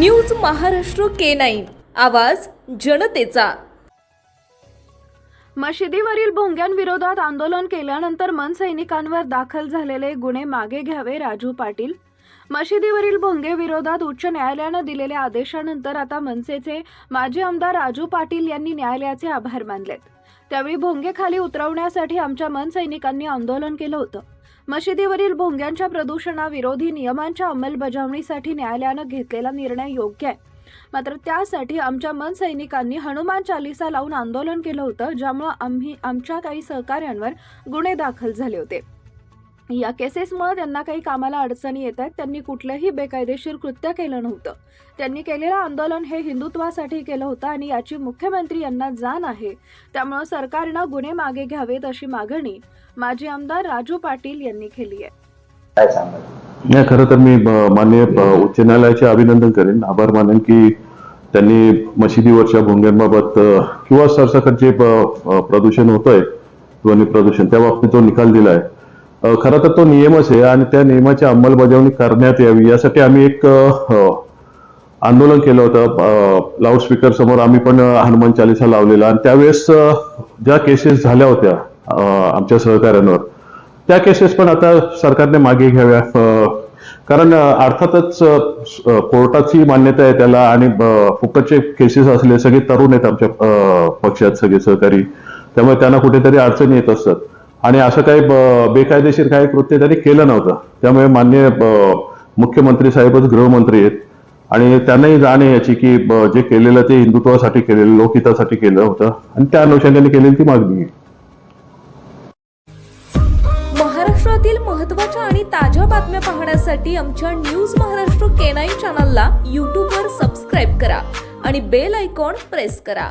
News Maharashtra K nine. आवाज जनतेचा. मशिदीवरील भोंग्यांविरोधात आंदोलन केल्यानंतर मनसैनिकांवर दाखल झालेले गुन्हे मागे घ्यावे राजू पाटील. मशिदीवरील भोंगेविरोधात उच्च न्यायालयानं दिलेल्या आदेशानंतर आता मनसेचे माजी आमदार राजू पाटील यांनी न्यायालयाचे आभार मानलेत. त्यावेळी भोंगे खाली उतरवण्यासाठी आमच्या मनसैनिकांनी आंदोलन केलं होतं. मशिदीवरील भोंग्यांच्या प्रदूषणाविरोधी नियमांच्या अंमलबजावणीसाठी न्यायालयानं घेतलेला निर्णय योग्य आहे. मात्र त्यासाठी आमच्या मन सैनिकांनी हनुमान चालिसा लावून आंदोलन केलं होतं ज्यामुळं आम्ही आमच्या काही सहकाऱ्यांवर गुन्हे दाखल झाले होते. या केसेसमुळे त्यांना काही कामाला अडचणी येत आहेत. त्यांनी कुठलंही बेकायदेशीर कृत्य केलं नव्हतं. त्यांनी केलेलं आंदोलन हे हिंदुत्वासाठी केलं होतं आणि याची मुख्यमंत्री यांना जाण आहे. त्यामुळं सरकारनं गुन्हे मागे घ्यावेत अशी मागणी माजी आमदार राजू पाटील यांनी केली आहे. नाही खरं तर मी अ, उच्च न्यायालयाचे अभिनंदन करेन. आभार मानेन की त्यांनी मशिदीवरच्या भोंग्यांबाबत किंवा सरसकट जे प्रदूषण होतंय ध्वनी प्रदूषण त्या बाबतीत तो निकाल दिलाय. अ, खरं तर तो नियमच आहे आणि त्या नियमाची अंमलबजावणी करण्यात यावी. यासाठी आम्ही एक हो, आंदोलन केलं होतं. लाऊडस्पीकर समोर आम्ही पण हनुमान चालिसा लावलेला आणि त्यावेळेस ज्या केसेस झाल्या होत्या आमच्या सहकाऱ्यांवर त्या केसेस पण आता सरकारने मागे घ्याव्या. कारण अर्थातच कोर्टाची मान्यता आहे त्याला आणि फुकटचे केसेस असले सगळे तरुण आहेत आमच्या पक्षात सगळे सहकारी. त्यामुळे त्यांना कुठेतरी अडचणी येत असतात. आणि असं काही बेकायदेशीर काही कृत्य त्यांनी केलं नव्हतं. त्यामुळे मान्य मुख्यमंत्री साहेबच गृहमंत्री आहेत. आणि त्यांनाही जाण आहे याची की जे केलेलं ते हिंदुत्वासाठी केलेलं लोकहितासाठी केलं होतं. आणि त्या अनुषंगाने केलेली ती मागणी महाराष्ट्रातील महत्त्वाच्या आणि ताज्या बातम्या पाहण्यासाठी आमच्या न्यूज महाराष्ट्र केनाई चॅनलला यूट्यूबवर सबस्क्राईब करा आणि बेल आयकॉन प्रेस करा.